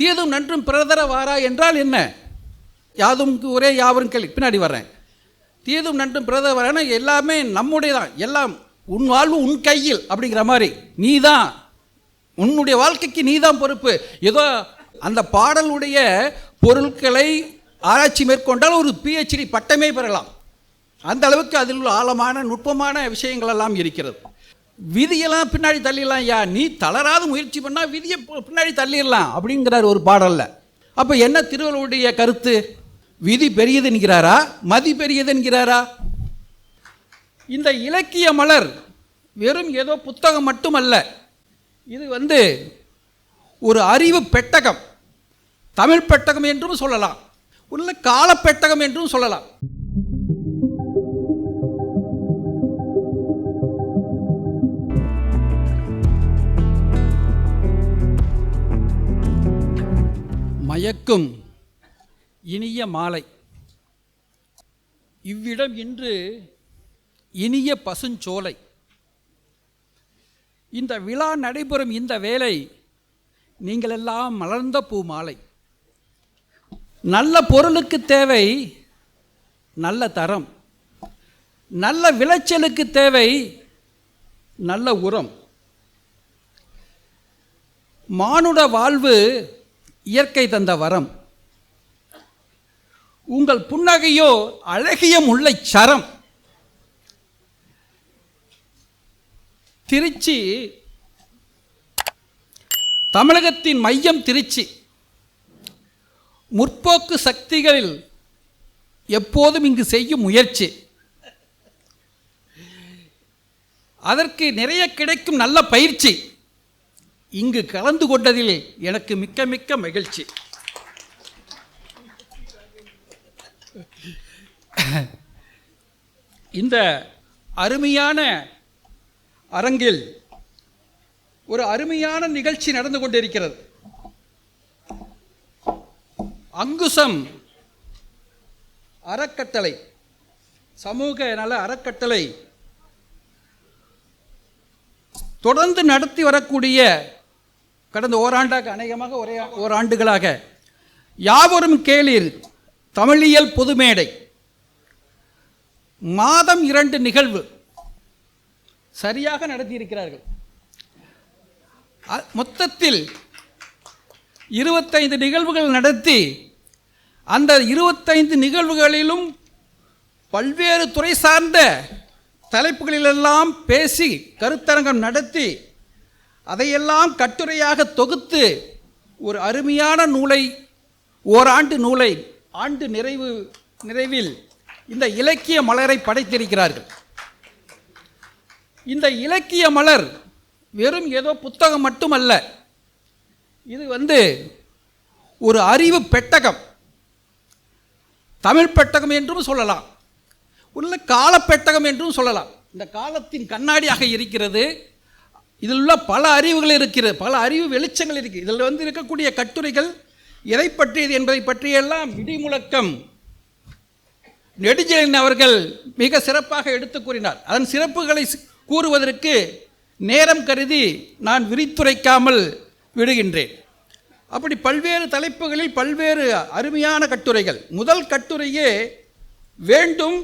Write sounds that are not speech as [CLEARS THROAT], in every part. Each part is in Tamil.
தீதும் நன்றும் பிறதர வாரா என்றால் என்ன? யாதும் ஒரே யாவரும் கேள்வி. பின்னாடி வர்றேன். தீதும் நன்றும் பிறதர வாரானா எல்லாமே நம்முடைய தான் எல்லாம் உன் வாழ்வு உன் கையில் அப்படிங்கிற மாதிரி. நீ தான் உன்னுடைய வாழ்க்கைக்கு நீ தான் பொறுப்பு. ஏதோ அந்த பாடலுடைய பொருட்களை ஆராய்ச்சி மேற்கொண்டால் ஒரு பிஹெச்டி பட்டமே பெறலாம். அந்த அளவுக்கு அதில் உள்ள ஆழமான நுட்பமான விஷயங்கள் எல்லாம் இருக்கிறது. விதியெல்லாம் பின்னாடி தள்ளிடலாம் ஐயா நீ தளராத முயற்சி பண்ணால் விதியை பின்னாடி தள்ளிடலாம் அப்படிங்கிறார் ஒரு பாடலில். அப்போ என்ன திருவள்ளுவருடைய கருத்து? விதி பெரியது என்கிறாரா மதி பெரியது என்கிறாரா இந்த இலக்கிய மலர் வெறும் ஏதோ புத்தகம் மட்டுமல்ல. இது வந்து ஒரு அறிவு பெட்டகம். தமிழ் பெட்டகம் என்றும் சொல்லலாம். உள்ள காலப்பெட்டகம் என்றும் சொல்லலாம். மயக்கும் இனிய மாலை. இவ்விடம் இன்று இனிய பசுஞ்சோலை. இந்த விழா நடைபெறும் இந்த வேளை நீங்களெல்லாம் மலர்ந்த பூ மாலை நல்ல பொருளுக்கு தேவை நல்ல தரம். நல்ல விளைச்சலுக்கு தேவை நல்ல உரம். மானுட வாழ்வு இயற்கை தந்த வரம். உங்கள் புன்னகையோ அழகிய முல்லை சரம். திருச்சி தமிழகத்தின் மையம் திருச்சி. முற்போக்கு சக்திகளில் எப்போதும் இங்கு செய்யும் முயற்சி. அதற்கு நிறைய கிடைக்கும் நல்ல பயிற்சி. இங்கு கலந்து கொண்டதில் எனக்கு மிக்க மிக்க மகிழ்ச்சி. இந்த அருமையான அரங்கில் ஒரு அருமையான நிகழ்ச்சி நடந்து கொண்டிருக்கிறது. அங்குசம் அறக்கட்டளை சமூக நல அறக்கட்டளை தொடர்ந்து நடத்தி வரக்கூடிய கடந்த ஓராண்டாக அநேகமாக ஒரே ஓராண்டுகளாக யாவரும் கேளீர் தமிழியல் பொதுமேடை. மாதம் இரண்டு நிகழ்வு சரியாக நடத்தியிருக்கிறார்கள். மொத்தத்தில் இருபத்தைந்து நிகழ்வுகள் நடத்தி அந்த இருபத்தைந்து நிகழ்வுகளிலும் பல்வேறு துறை சார்ந்த தலைப்புகளிலெல்லாம் பேசி கருத்தரங்கம் நடத்தி அதையெல்லாம் கட்டுரையாக தொகுத்து ஒரு அருமையான நூலை ஓராண்டு நூலை ஆண்டு நிறைவு நிறைவில் இந்த இலக்கிய மலரை படைத்திருக்கிறார்கள். இந்த இலக்கிய மலர் வெறும் ஏதோ புத்தகம் மட்டுமல்ல இது வந்து ஒரு அறிவு பெட்டகம். தமிழ் பெட்டகம் என்றும் சொல்லலாம். உள்ள கால பெட்டகம் என்றும் சொல்லலாம். இந்த காலத்தின் கண்ணாடியாக இருக்கிறது இதில் உள்ள பல அறிவுகள் இருக்கிறது பல அறிவு வெளிச்சங்கள் இருக்குது இதில் வந்து இருக்கக்கூடிய கட்டுரைகள் எதை பற்றியது என்பதை பற்றியெல்லாம் விடிமுழக்கம் நெடுஞ்செழியன் அவர்கள் மிக சிறப்பாக எடுத்து கூறினார். அதன் சிறப்புகளை கூறுவதற்கு நேரம் கருதி நான் விரித்துரைக்காமல் விடுகின்றேன். அப்படி பல்வேறு தலைப்புகளில் பல்வேறு அருமையான கட்டுரைகள். முதல் கட்டுரையே வேண்டும்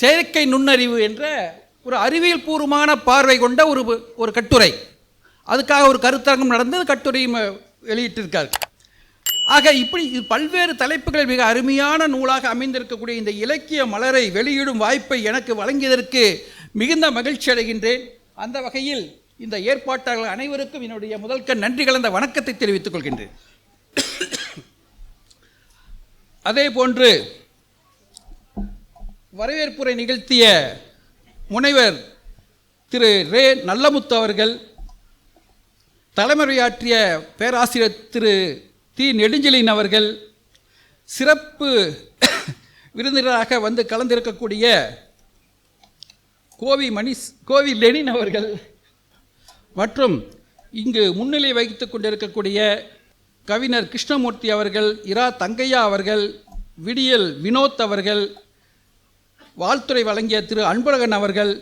செயற்கை நுண்ணறிவு என்ற ஒரு அறிவியல் பூர்வமான பார்வை கொண்ட ஒரு ஒரு கட்டுரை. அதுக்காக ஒரு கருத்தரங்கம் நடந்தது கட்டுரையும் வெளியிட்டிருக்கார். ஆக இப்படி பல்வேறு தலைப்புகள் மிக அருமையான நூலாக அமைந்திருக்கக்கூடிய இந்த இலக்கிய மலரை வெளியிடும் வாய்ப்பை எனக்கு வழங்கியதற்கு மிகுந்த மகிழ்ச்சி அடைகின்றேன். அந்த வகையில் இந்த ஏற்பாட்டாளர்கள் அனைவருக்கும் என்னுடைய முதல்க நன்றி கலந்த வணக்கத்தை தெரிவித்துக் கொள்கின்றேன். அதே போன்று வரவேற்புரை நிகழ்த்திய முனைவர் திரு ரே நல்லமுத்து அவர்கள் தலைமுறையாற்றிய பேராசிரியர் திரு தி நெடுஞ்செழியன் அவர்கள் சிறப்பு விருந்தினராக வந்து கலந்திருக்கக்கூடிய கோவி மணி கோவி லெனின் அவர்கள் மற்றும் இங்கு முன்னிலை வகித்து கொண்டிருக்கக்கூடிய கவிஞர் கிருஷ்ணமூர்த்தி அவர்கள் இரா தங்கையா அவர்கள் விடியல் வினோத் அவர்கள் வாழ்த்துறை வழங்கிய திரு அன்பழகன் அவர்கள்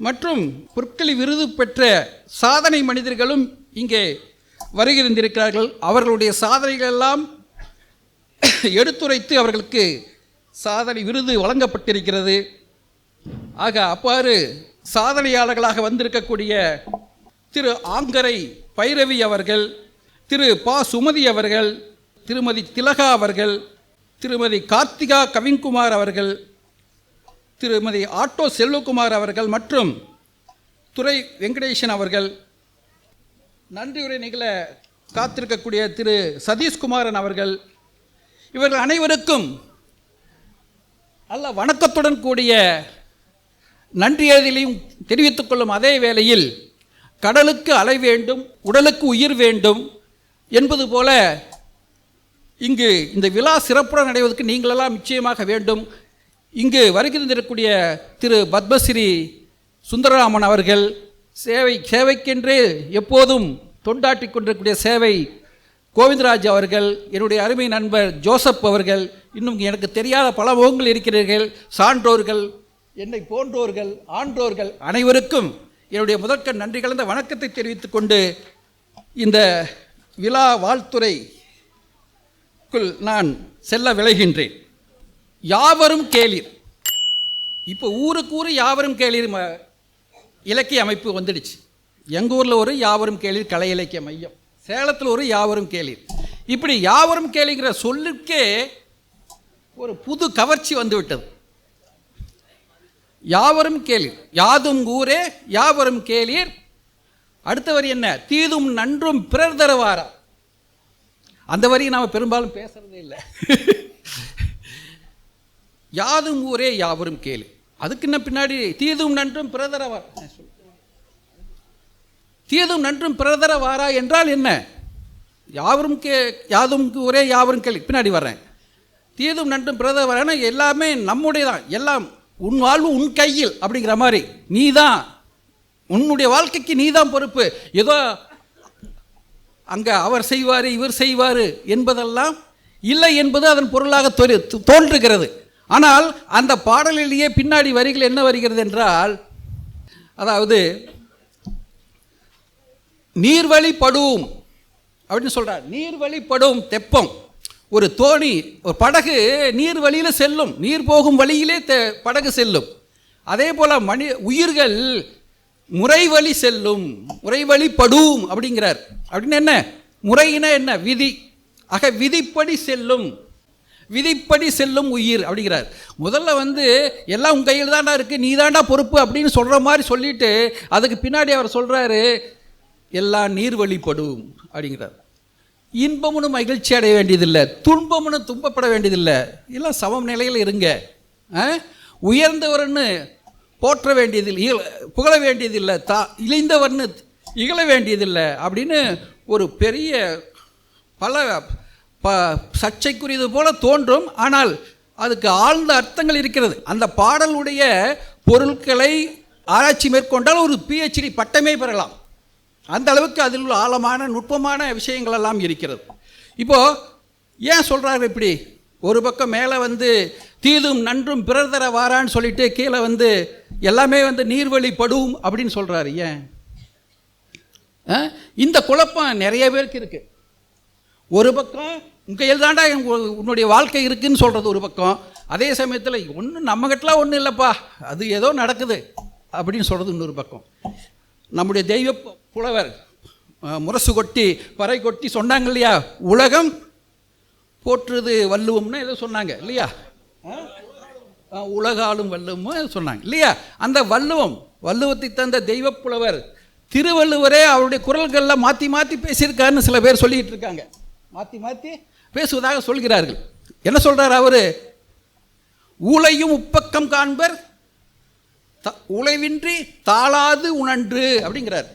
மற்றும் பொற்களி விருது பெற்ற சாதனை மனிதர்களும் இங்கே வருகிறந்திருக்கிறார்கள் அவர்களுடைய சாதனைகள் எல்லாம் [COUGHS] எடுத்துரைத்து அவர்களுக்கு சாதனை விருது வழங்கப்பட்டிருக்கிறது. ஆக அவ்வாறு சாதனையாளர்களாக வந்திருக்கக்கூடிய திரு ஆங்கரை பைரவி அவர்கள் திரு பா சுமதி அவர்கள் திருமதி திலகா அவர்கள் திருமதி கார்த்திகா கவின்குமார் அவர்கள் திருமதி ஆட்டோ செல்வகுமார் அவர்கள் மற்றும் துரை வெங்கடேசன் அவர்கள் நன்றியுரை நிகழ காத்திருக்கக்கூடிய திரு சதீஷ்குமாரன் அவர்கள் இவர்கள் அனைவருக்கும் நல்ல வணக்கத்துடன் கூடிய நன்றி எழுதிலையும் தெரிவித்துக் கொள்ளும் அதே வேளையில் கடலுக்கு அலை வேண்டும் உடலுக்கு உயிர் வேண்டும் என்பது போல இங்கு இந்த விழா சிறப்புடன் நடைவதற்கு நீங்களெல்லாம் நிச்சயமாக வேண்டும். இங்கு வருகிறந்திருக்கக்கூடிய திரு பத்மஸ்ரீ சுந்தரராமன் அவர்கள் சேவை சேவைக்கென்றே எப்போதும் தொண்டாற்றி கொண்டிருக்கக்கூடிய சேவை கோவிந்தராஜ் அவர்கள் என்னுடைய அருமை நண்பர் ஜோசப் அவர்கள் இன்னும் எனக்கு தெரியாத பல முகங்கள் இருக்கிறீர்கள். சான்றோர்கள் என்னை போன்றோர்கள் ஆன்றோர்கள் அனைவருக்கும் என்னுடைய முதற்க நன்றி கலந்த வணக்கத்தை தெரிவித்துக்கொண்டு இந்த விழா குள் நான் செல்ல விளைகின்றேன். யாவரும் கேளீர். இப்போ ஊருக்கு ஊர் யாவரும் கேளீர் ம- இலக்கிய அமைப்பு வந்துடுச்சு. எங்கள் ஊரில் ஒரு யாவரும் கேளீர் கலை இலக்கிய மையம். சேலத்தில் ஒரு யாவரும் கேளீர். இப்படி யாவரும் கேளிங்கிற சொல்லுக்கே ஒரு புது கவர்ச்சி வந்துவிட்டது. யாவரும் கேளீர். யாதும் ஊரே யாவரும் கேளீர். அடுத்தவர் என்ன? தீதும் நன்றும் பிறர் தருவாரா? அந்த வரையும் நாம் பெரும்பாலும் பேசுறதே இல்லை. யாதும் ஊரே யாவரும் கேளு. அதுக்கு என்ன பின்னாடி தீதும் நன்றும் பிறதரவார் தீதும் நன்றும் பிரதரவாரா என்றால் என்ன? யாவரும் கே யாதும் ஊரே யாவரும் கேளு. பின்னாடி வர்றேன். தீதும் நன்றும் பிறதரவாரான எல்லாமே நம்முடைய தான் எல்லாம் உன் வாழ்வு உன் கையில் அப்படிங்கிற மாதிரி. நீ தான் உன்னுடைய வாழ்க்கைக்கு நீ தான் பொறுப்பு. ஏதோ அங்கே அவர் செய்வார் இவர் செய்வார் என்பதெல்லாம் இல்லை என்பது அதன் பொருளாக தோன்றுகிறது. ஆனால் அந்த பாடலிலேயே பின்னாடி வரிகள் என்ன வருகிறது என்றால் அதாவது நீர்வழிப்படும் அப்படின்னு சொல்கிறார் நீர்வழிப்படும் தெப்பம். ஒரு தோணி ஒரு படகு நீர் வழியில் செல்லும். நீர் போகும் வழியிலே தெ- படகு செல்லும். அதே போல் மனி உயிர்கள் முறைவழி செல்லும் முறைவழிப்படும் அப்படிங்கிறார். அப்படின்னு என்ன? முறையினா என்ன? விதி. ஆக விதிப்படி செல்லும். விதிப்படி செல்லும் உயிர் அப்படிங்கிறார். முதல்ல வந்து எல்லாம் உன் கையில் தாண்டா இருக்குது நீ தாண்டா பொறுப்பு அப்படின்னு சொல்கிற மாதிரி சொல்லிட்டு அதுக்கு பின்னாடி அவர் சொல்கிறாரு எல்லாம் நீர் வழிப்படும் அப்படிங்கிறார். இன்பமும் மகிழ்ச்சி அடைய வேண்டியதில்லை துன்பமுன்னு துன்பப்பட வேண்டியதில்லை. எல்லாம் சமம் நிலையில் இருங்க. ஆ? உயர்ந்தவர்னு போற்ற வேண்டியதில்லை இகழ- புகழ வேண்டியதில்லை தா இழிந்தவர்னு இகழ வேண்டியதில்லை அப்படின்னு ஒரு பெரிய பல ப சர்ச்சைக்குரியது போல தோன்றும். ஆனால் அதுக்கு ஆழ்ந்த அர்த்தங்கள் இருக்கிறது. அந்த பாடலுடைய பொருட்களை ஆராய்ச்சி மேற்கொண்டால் ஒரு பிஹெச்டி பட்டமே பெறலாம். அந்த அளவுக்கு அதில் உள்ள ஆழமான நுட்பமான விஷயங்கள் எல்லாம் இருக்கிறது. இப்போது ஏன் சொல்கிறாரு இப்படி? ஒரு பக்கம் மேலே வந்து தீதும் நன்றும் பிறர் தர வாரான்னு சொல்லிட்டு கீழே வந்து எல்லாமே வந்து நீர்வழி படும் அப்படின்னு சொல்கிறாரு ஏன்? ஆ? இந்த குழப்பம் நிறைய பேருக்கு இருக்குது ஒரு பக்கம் உங்கள் தாண்டா உன்னுடைய வாழ்க்கை இருக்குன்னு சொல்கிறது ஒரு பக்கம். அதே சமயத்தில் ஒன்றும் நம்மகிட்டலாம் ஒன்றும் இல்லைப்பா அது ஏதோ நடக்குது அப்படின்னு சொல்கிறது இன்னொரு பக்கம். நம்முடைய தெய்வ புலவர் முரசு கொட்டி பறை கொட்டி சொன்னாங்க இல்லையா? உலகம் போற்றுது வள்ளுவம்னு ஏதோ சொன்னாங்க இல்லையா? ஆ, உலகாலும் வள்ளுவமும் சொன்னாங்க. இல்லையா? அந்த வல்லுவம் வல்லுவத்தை தந்த தெய்வப் புலவர் திருவள்ளுவரே அவருடைய குரல்களில் மாற்றி மாற்றி பேசியிருக்காருன்னு சில பேர் சொல்லிகிட்டு இருக்காங்க. மாற்றி மாற்றி பேசுவதாக சொல்கிறார்கள். என்ன சொல்கிறார் அவர்? ஊழையும் உப்பக்கம் காண்பர் த- உழைவின்றி தாளாது உணன்று அப்படிங்கிறார்.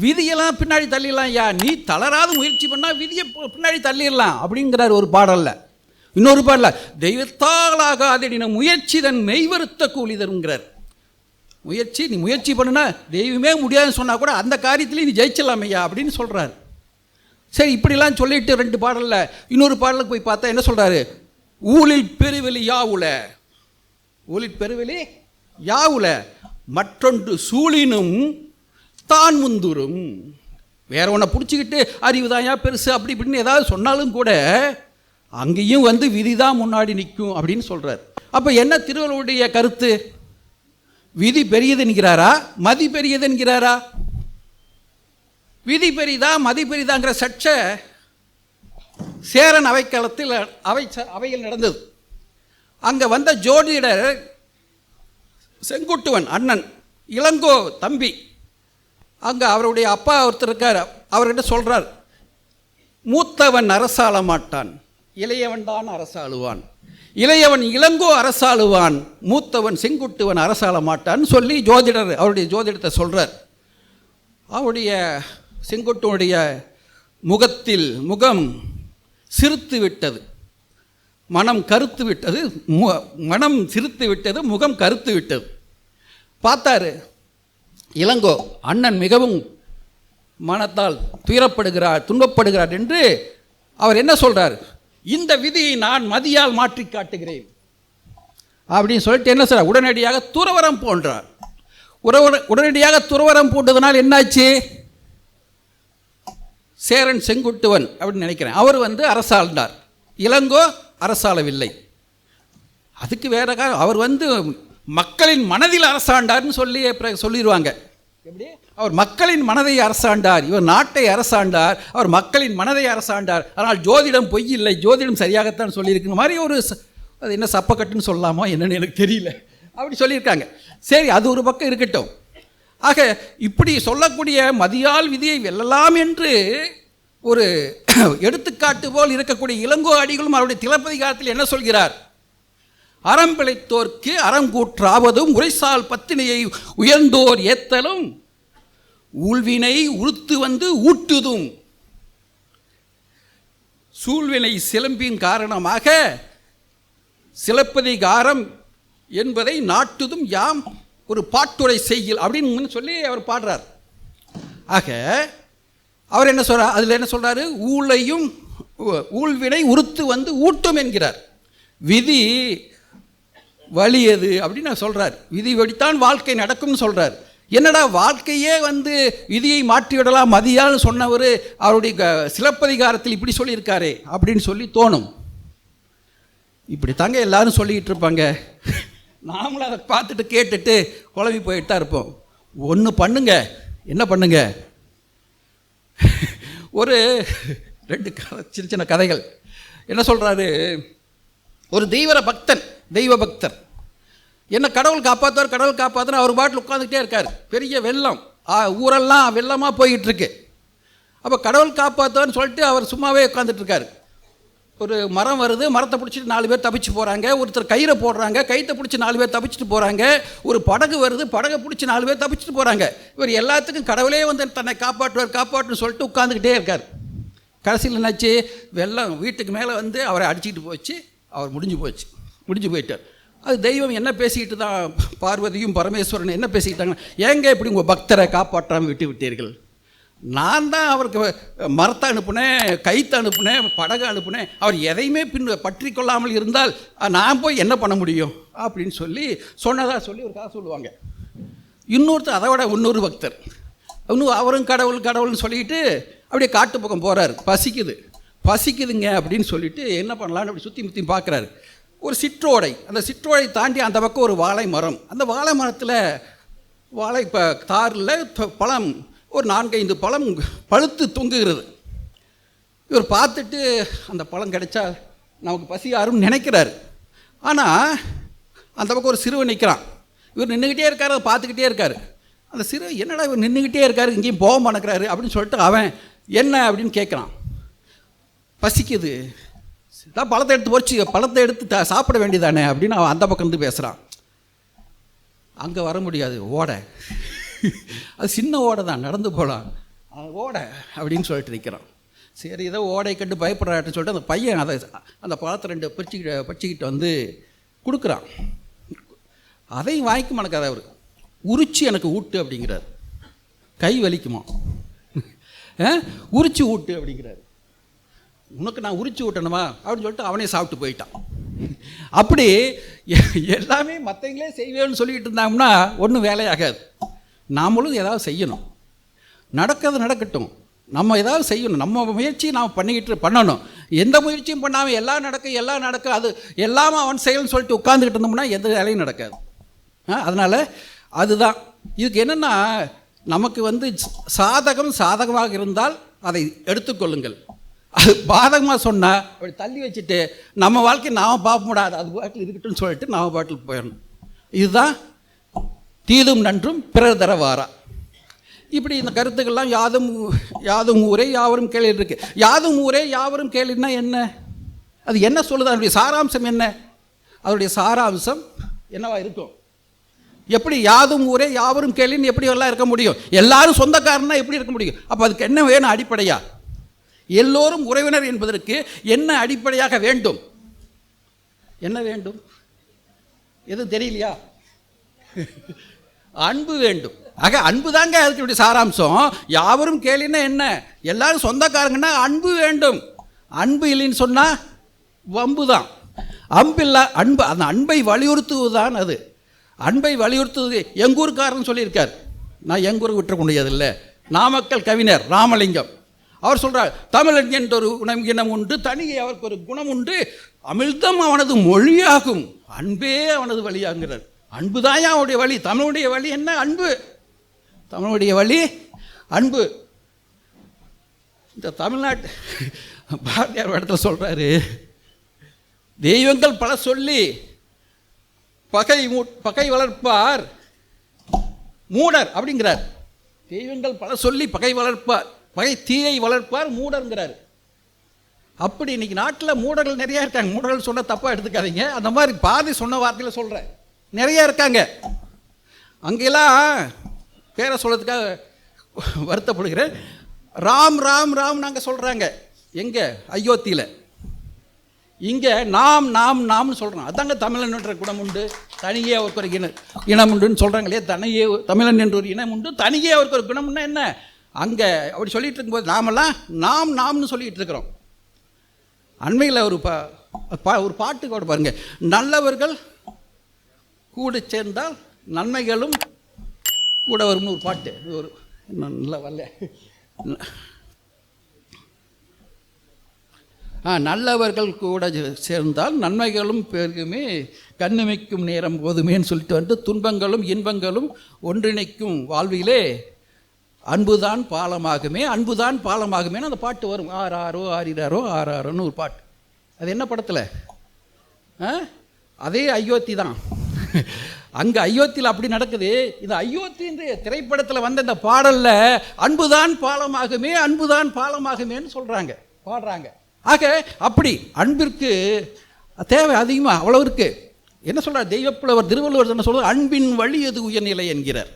விதியெல்லாம் பின்னாடி தள்ளிடலாம் ஐயா நீ தளராது முயற்சி பண்ணால் விதியை பின்னாடி தள்ளிடலாம் அப்படிங்கிறார் ஒரு பாடலில். இன்னொரு பாடல தெய்வத்தாலாகாதடின முயற்சி தன் மெய்வருத்த கூலி தருங்கிறார் முயற்சி நீ முயற்சி பண்ணுனா தெய்வமே முடியாதுன்னு சொன்னால் கூட அந்த காரியத்திலையும் நீ ஜெயிச்சிடலாம் ஐயா அப்படின்னு சொல்கிறார் சரி இப்படிலாம் சொல்லிட்டு ரெண்டு பாடலில் இன்னொரு பாடலுக்கு போய் பார்த்தா என்ன சொல்கிறாரு ஊழில் பெருவெளி யாவுல ஊழில் பெருவெளி யாவுல மற்றொன்று சூழினும் தான் முந்துரும் வேற ஒன்றை பிடிச்சிக்கிட்டு அறிவுதான் பெருசு? அப்படி இப்படின்னு ஏதாவது சொன்னாலும் கூட அங்கேயும் வந்து விதி தான் முன்னாடி நிற்கும் அப்படின்னு சொல்கிறார் அப்போ என்ன திருவள்ளுவருடைய கருத்து? விதி பெரியது என்கிறாரா மதி பெரியது என்கிறாரா விதி பெரிதா மதி பெரிதாங்கிற சர்ச்சை சேரன் அவைக்காலத்தில் அவை அவையில் நடந்தது. அங்கே வந்த ஜோதிடர் செங்குட்டுவன் அண்ணன் இளங்கோ தம்பி அங்கே அவருடைய அப்பா ஒருத்தர் இருக்கார். அவர்கிட்ட சொல்கிறார் மூத்தவன் அரசாள மாட்டான். இளையவன் தான் அரசாளுவான். இளையவன் இளங்கோ அரசாளுவான். மூத்தவன் செங்குட்டுவன் அரசாள மாட்டான்னு சொல்லி ஜோதிடர் அவருடைய ஜோதிடத்தை சொல்கிறார் அவருடைய செங்குட்டுவனுடைய முகத்தில் முகம் சிரித்து விட்டது. மனம் கருத்து விட்டது. மு- மனம் சிரித்து விட்டது முகம் கருத்து விட்டது. பார்த்தாரு இளங்கோ அண்ணன் மிகவும் மனத்தால் துயரப்படுகிறார் துன்பப்படுகிறார் என்று அவர் என்ன சொல்கிறார் இந்த விதியை நான் மதியால் மாற்றி காட்டுகிறேன். அப்படின்னு சொல்லிட்டு என்ன சார் உடனடியாக துறவரம் போன்றார். உறவர உடனடியாக துறவரம் போட்டதனால் என்னாச்சு? சேரன் செங்குட்டுவன் அப்படின்னு நினைக்கிறேன். அவர் வந்து அரசாழ்ந்தார் இளங்கோ அரசாளவில்லை. அதுக்கு வேற காரணம் அவர் வந்து மக்களின் மனதில் அரசாண்டார்னு சொல்லி சொல்லிடுவாங்க எப்படி? அவர் மக்களின் மனதை அரசாண்டார். இவர் நாட்டை அரசாண்டார். அவர் மக்களின் மனதை அரசாண்டார். ஆனால் ஜோதிடம் பொய் இல்லை. ஜோதிடம் சரியாகத்தான் சொல்லியிருக்கிற மாதிரி ஒரு அது என்ன சப்பக்கட்டுன்னு சொல்லலாமா என்னன்னு எனக்கு தெரியல. அப்படி சொல்லியிருக்காங்க. சரி அது ஒரு பக்கம் இருக்கட்டும். ஆக இப்படி சொல்லக்கூடிய மதியால் விதியை வெல்லலாம் என்று ஒரு [CLEARS THROAT] எடுத்துக்காட்டு போல் இருக்கக்கூடிய இளங்கோ அடிகளும் அவருடைய திலப்பதிகாரத்தில் என்ன சொல்கிறார்? அறம் பிழைத்தோர்க்கு அறங்கூற்றாவதும் உரைசால் பத்தினியை உயர்ந்தோர் ஏத்தலும். ஊழ்வினை உறுத்து வந்து ஊட்டுதும். சூழ்வினை சிலம்பின் காரணமாக சிலப்பதிகாரம் என்பதை நாட்டுதும் யாம் ஒரு பாட்டுரை செய்யில் அப்படின்னு சொல்லி அவர் பாடுறார். ஆக அவர் என்ன சொல்கிறார் அதில் என்ன சொல்கிறாரு ஊழையும் ஊழ்வினை உறுத்து வந்து ஊட்டும் என்கிறார். விதி வழி எது அப்படின்னு நான் சொல்கிறார் விதி வழித்தான் வாழ்க்கை நடக்கும்னு சொல்கிறார் என்னடா வாழ்க்கையே வந்து விதியை மாற்றிவிடலாம் மதியான்னு சொன்னவர் அவருடைய க- சிலப்பதிகாரத்தில் இப்படி சொல்லியிருக்காரே அப்படின்னு சொல்லி தோணும். இப்படி தாங்க எல்லாரும் சொல்லிக்கிட்டு இருப்பாங்க. நாமளும் அதை பார்த்துட்டு கேட்டுட்டு குழம்பி போயிட்டு தான் இருப்போம். ஒன்று பண்ணுங்க. என்ன பண்ணுங்க? ஒரு ரெண்டு கதை சின்ன சின்ன கதைகள். என்ன சொல்கிறாரு ஒரு தெய்வர பக்தன் தெய்வ பக்தர் என்ன கடவுள் காப்பாற்றுவார் கடவுள் காப்பாற்றுன்னு அவர் பாட்டில் உட்காந்துக்கிட்டே இருக்கார். பெரிய வெள்ளம். ஆ, ஊரெல்லாம் வெள்ளமாக போயிட்டுருக்கு. அப்போ கடவுள் காப்பாற்றுவார்னு சொல்லிட்டு அவர் சும்மாவே உட்காந்துட்டு இருக்காரு ஒரு மரம் வருது மரத்தை பிடிச்சிட்டு நாலு பேர் தப்பிச்சு போகிறாங்க ஒருத்தர் கயிறை போடுறாங்க கயிற்றை பிடிச்சி நாலு பேர் தப்பிச்சுட்டு போகிறாங்க ஒரு படகு வருது படகை பிடிச்சி நாலு பேர் தப்பிச்சுட்டு போகிறாங்க இவர் எல்லாத்துக்கும் கடவுளே வந்து தன்னை காப்பாற்றுவார் காப்பாற்றுன்னு சொல்லிட்டு உட்காந்துக்கிட்டே இருக்கார். கடைசியில் என்னாச்சு? வெள்ளம் வீட்டுக்கு மேலே வந்து அவரை அடிச்சுக்கிட்டு போச்சு. அவர் முடிஞ்சு போச்சு. முடிஞ்சு போயிட்டார். அது தெய்வம் என்ன பேசிக்கிட்டு தான் பார்வதியும் பரமேஸ்வரன் என்ன பேசிக்கிட்டாங்க? ஏங்க இப்படி உங்கள் பக்தரை காப்பாற்றாமல் விட்டு விட்டீர்கள்? நான் தான் அவருக்கு மரத்தை அனுப்புனேன் கைத்தை அனுப்புனேன் படகு அனுப்புனேன். அவர் எதையுமே பின் பற்றி கொள்ளாமல் இருந்தால் நான் போய் என்ன பண்ண முடியும்? அப்படின்னு சொல்லி சொன்னதாக சொல்லி ஒரு காசு சொல்லுவாங்க. இன்னொருத்தர் அதை விட இன்னொரு பக்தர். இன்னும் அவரும் கடவுள் கடவுள்னு சொல்லிட்டு அப்படியே காட்டு பக்கம் போகிறாரு பசிக்குது. பசிக்குதுங்க அப்படின்னு சொல்லிட்டு என்ன பண்ணலான்னு அப்படி சுற்றி முற்றி பார்க்குறாரு. ஒரு சிற்றோடை. அந்த சிற்றோடை தாண்டி அந்த பக்கம் ஒரு வாழை மரம். அந்த வாழை மரத்தில் வாழை இப்போ தாரில் பழம் ஒரு நான்கைந்து பழம் பழுத்து தொங்குகிறது. இவர் பார்த்துட்டு அந்த பழம் கிடைச்சா நமக்கு பசி யாரும் நினைக்கிறாரு. ஆனால் அந்த பக்கம் ஒரு சிறுவன் நிற்கிறான் இவர் நின்றுக்கிட்டே இருக்காரு அதை பார்த்துக்கிட்டே இருக்காரு. அந்த சிறு என்னடா இவர் நின்றுக்கிட்டே இருக்காரு இங்கேயும் போக மாட்டேங்கிறாரு அப்படின்னு சொல்லிட்டு அவன் என்ன? அப்படின்னு கேட்குறான் பசிக்குது. தான் பழத்தை எடுத்து பொறிச்சு பழத்தை எடுத்து த- சாப்பிட வேண்டியதானே? அப்படின்னு அவன் அந்த பக்கம் இருந்து பேசுகிறான் அங்கே வர முடியாது ஓடை. அது சின்ன ஓடை தான் நடந்து போகலாம் ஓட ஓடை அப்படின்னு சொல்லிட்டு நிற்கிறான் சரி ஏதோ ஓடை கண்டு பயப்படுறாட்டுன்னு சொல்லிட்டு அந்த பையன் அதை அந்த பழத்தை ரெண்டு பறிச்சுக்கிட்ட பறிச்சுக்கிட்டு வந்து கொடுக்குறான். அதையும் வாங்கிக்க அதை அவர். உரிச்சு எனக்கு ஊட்டு அப்படிங்கிறார். கை வலிக்குமா? ஆ? உரிச்சு ஊட்டு அப்படிங்கிறார். உனக்கு நான் உரிச்சு விட்டணுமா அப்படின்னு சொல்லிட்டு அவனே சாப்பிட்டு போயிட்டான். அப்படி எ- எல்லாமே மற்றவங்களே செய்வேன்னு சொல்லிட்டு இருந்தாங்கன்னா ஒன்றும் வேலையாகாது நாமளும் ஏதாவது செய்யணும். நடக்கிறது நடக்கட்டும். நம்ம ஏதாவது செய்யணும். நம்ம முயற்சி நாம் பண்ணிக்கிட்டு பண்ணணும். எந்த முயற்சியும் பண்ணாமல் எல்லாம் நடக்கும் எல்லாம் நடக்கும் அது எல்லாமே அவன் செயல்னு சொல்லிட்டு உட்காந்துக்கிட்டு இருந்தோம்னா எந்த வேலையும் நடக்காது. அதனால் அதுதான். இதுக்கு என்னென்னா நமக்கு வந்து சாதகம் சாதகமாக இருந்தால் அதை எடுத்துக்கொள்ளுங்கள். அது பாதகமாக சொன்னால் அப்படி தள்ளி வச்சுட்டு நம்ம வாழ்க்கையை நாம் பார்க்க முடியாது அது பாட்டில் இருக்கட்டும்னு சொல்லிட்டு நாம் பாட்டில் போயிடணும். இதுதான் தீதும் நன்றும் பிறர் தர வாரா இப்படி இந்த கருத்துக்கள்லாம் யாதும் யாதும் ஊரே யாவரும் கேள்வி இருக்கு. யாதும் ஊரே யாவரும் கேள்வின்னா என்ன? அது என்ன சொல்லுது? அதனுடைய சாராம்சம் என்ன? அதனுடைய சாராம்சம் என்னவா இருக்கும்? எப்படி யாதும் ஊரே யாவரும் கேள்வின்னு எப்படி எல்லாம் இருக்க முடியும்? எல்லாரும் சொந்தக்காரன்னா எப்படி இருக்க முடியும்? அப்போ அதுக்கு என்ன வேணும் அடிப்படையாக எல்லோரும் உறவினர் என்பதற்கு என்ன அடிப்படையாக வேண்டும்? என்ன வேண்டும்? எதுவும் தெரியலையா? அன்பு வேண்டும். ஆக அன்பு தாங்க சாராம்சம். யாவரும் கேளின்னா என்ன? எல்லாரும் சொந்தக்காரங்கன்னா அன்பு வேண்டும். அன்பு இல்லைன்னு சொன்னால் வம்பு தான். அம்பில்லா அன்பு அந்த அன்பை வலியுறுத்துவது தான் அது. அன்பை வலியுறுத்துவது எங்கூர்காரன் சொல்லியிருக்கார். நான் எங்கூர் விட்டுற முடியாதில்லை. நாமக்கல் கவிஞர் ராமலிங்கம். அவர் சொல்கிறார் தமிழன் ஒரு குணம் இனம் உண்டு தனியே அவருக்கு ஒரு குணம் உண்டு. அமிழ்தம் அவனது மொழியாகும். அன்பே அவனது வழியாங்கிறார் அன்பு தான் அவனுடைய வழி? தமிழுடைய வழி என்ன? அன்பு. தமிழுடைய வழி? அன்பு. இந்த தமிழ்நாட்டு பாரதியார் இடத்துல சொல்கிறாரு தெய்வங்கள் பல சொல்லி பகை மூ பகை வளர்ப்பார். மூடர் அப்படிங்கிறார். தெய்வங்கள் பல சொல்லி பகை வளர்ப்பார். வகை தீயை வளர்ப்பார் மூடர்ங்கிறார். அப்படி இன்னைக்கு நாட்டில் மூடர்கள் நிறையா இருக்காங்க. மூடர்கள் சொன்ன தப்பாக எடுத்துக்காதீங்க. அந்த மாதிரி பாதி சொன்ன வார்த்தையில் சொல்கிறேன் நிறையா இருக்காங்க. அங்கெல்லாம் பேரை சொல்கிறதுக்காக வருத்தப்படுகிறேன். ராம் ராம் ராம் நாங்கள் சொல்கிறாங்க எங்கே? அயோத்தியில். இங்கே நாம் நாம் நாம்னு சொல்கிறோம் அதாங்க தமிழன் என்ற குணம் உண்டு. தனியே அவருக்கு ஒரு இன இனம் உண்டுன்னு சொல்கிறாங்க இல்லையா தனியே தமிழன் என்ற ஒரு இனம் உண்டு. தனியே அவருக்கு ஒரு குணம்னா என்ன? அங்கே அப்படி சொல்லிட்டு இருக்கும்போது நாமெல்லாம் நாம் நாம்னு சொல்லிகிட்டு இருக்கிறோம். அண்மையில் ஒரு பா ஒரு பாட்டு கூட பாருங்கள் நல்லவர்கள் கூட சேர்ந்தால் நன்மைகளும் கூட வரும்னு ஒரு பாட்டு. ஒரு நல்ல வரல. ஆ நல்லவர்கள் கூட சேர்ந்தால் நன்மைகளும் பெருகுமே கண்ணுமைக்கும் நேரம் போதுமேன்னு சொல்லிட்டு வந்து துன்பங்களும் இன்பங்களும் ஒன்றிணைக்கும் வாழ்விலே அன்புதான் பாலமாகுமே அன்புதான் பாலமாகுமேனு அந்த பாட்டு வரும். ஆறு ஆறோ ஆறிடாரோ ஆறு ஆறோன்னு ஒரு பாட்டு. அது என்ன படத்தில்? அதே அயோத்தி தான். அங்கே அயோத்தியில் அப்படி நடக்குது. இந்த அயோத்தின்ற திரைப்படத்தில் வந்த இந்த பாடலில் அன்புதான் பாலமாகுமே அன்புதான் பாலமாகுமேன்னு சொல்கிறாங்க பாடுறாங்க. ஆக அப்படி அன்பிற்கு தேவை அதிகமாக அவ்வளோ இருக்குது என்ன சொல்கிறார் தெய்வப்புலவர் திருவள்ளுவர் என்ன சொல்கிறார் அன்பின் வழி எது உயர்நிலை என்கிறார்.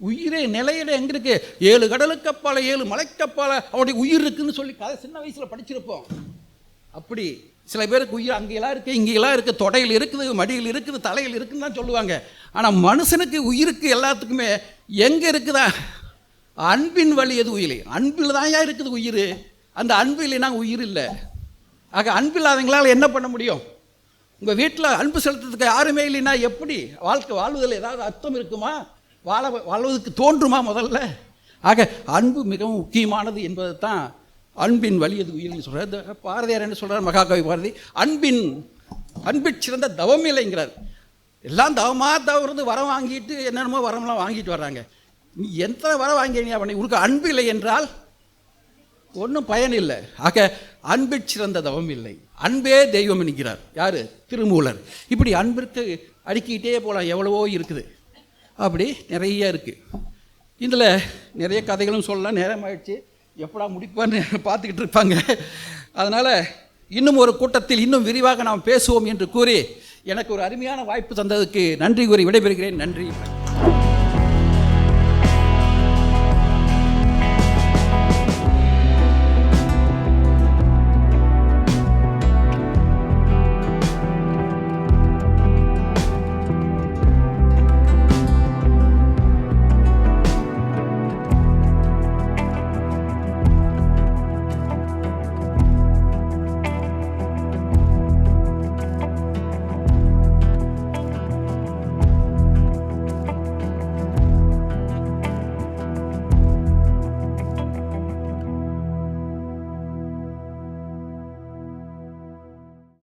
உயிரே நிலையில எங்க இருக்கு? ஏழு கடலுக்கு அப்பால ஏழு மலைக்கப்பால அவருடைய உயிர் இருக்குன்னு சொல்லி கதை சின்ன வயசுல படிச்சிருப்போம். அப்படி சில பேருக்கு உயிர் அங்கெல்லாம் இருக்குது இங்கெல்லாம் இருக்குது தொடையில் இருக்குது மடியில் இருக்குது தலையில் இருக்குன்னு தான் சொல்லுவாங்க. ஆனால் மனுஷனுக்கு உயிருக்கு எல்லாத்துக்குமே எங்கே இருக்குதா? அன்பின் வழி எது உயிர்? அன்பில் தான் இருக்குது உயிர். அந்த அன்பு இல்லைன்னா உயிர் இல்லை. ஆக அன்பு இல்லாதவங்களால் என்ன பண்ண முடியும்? உங்கள் வீட்டில் அன்பு செலுத்துறதுக்கு யாருமே இல்லைன்னா எப்படி? வாழ்க்கை வாழ்வதில் ஏதாவது அர்த்தம் இருக்குமா? வாழ வாழ்வதற்கு தோன்றுமா முதல்ல? ஆக அன்பு மிகவும் முக்கியமானது என்பதை தான் அன்பின் வலியது உயிர்னு சொல்கிறார் பாரதியார் என்ன சொல்கிறார் மகாகவி பாரதி அன்பின் அன்பிற் சிறந்த தவம் இல்லைங்கிறார். எல்லாம் தவமாக தவறது வரம் வாங்கிட்டு என்னென்னமோ வரம்லாம் வாங்கிட்டு வர்றாங்க. நீ எத்தனை வரம் வாங்கினியா பண்ணி உனக்கு அன்பு இல்லை என்றால் ஒன்றும் பயன் இல்லை. ஆக அன்பிற் சிறந்த தவம் இல்லை. அன்பே தெய்வம் என்கிறார். யார்? திருமூலர். இப்படி அன்பிற்கு அடுக்கிக்கிட்டே போகலாம் எவ்வளவோ இருக்குது. அப்படி நிறைய இருக்குது இதில் நிறைய கதைகளும் சொல்லலாம். நேரம் ஆயிடுச்சு. எப்படா முடிப்பான்னு பார்த்துக்கிட்டு இருப்பாங்க. அதனால் இன்னும் ஒரு கூட்டத்தில் இன்னும் விரிவாக நாம் பேசுவோம் என்று கூறி எனக்கு ஒரு அருமையான வாய்ப்பு தந்ததுக்கு நன்றி கூறி விடைபெறுகிறேன். நன்றி.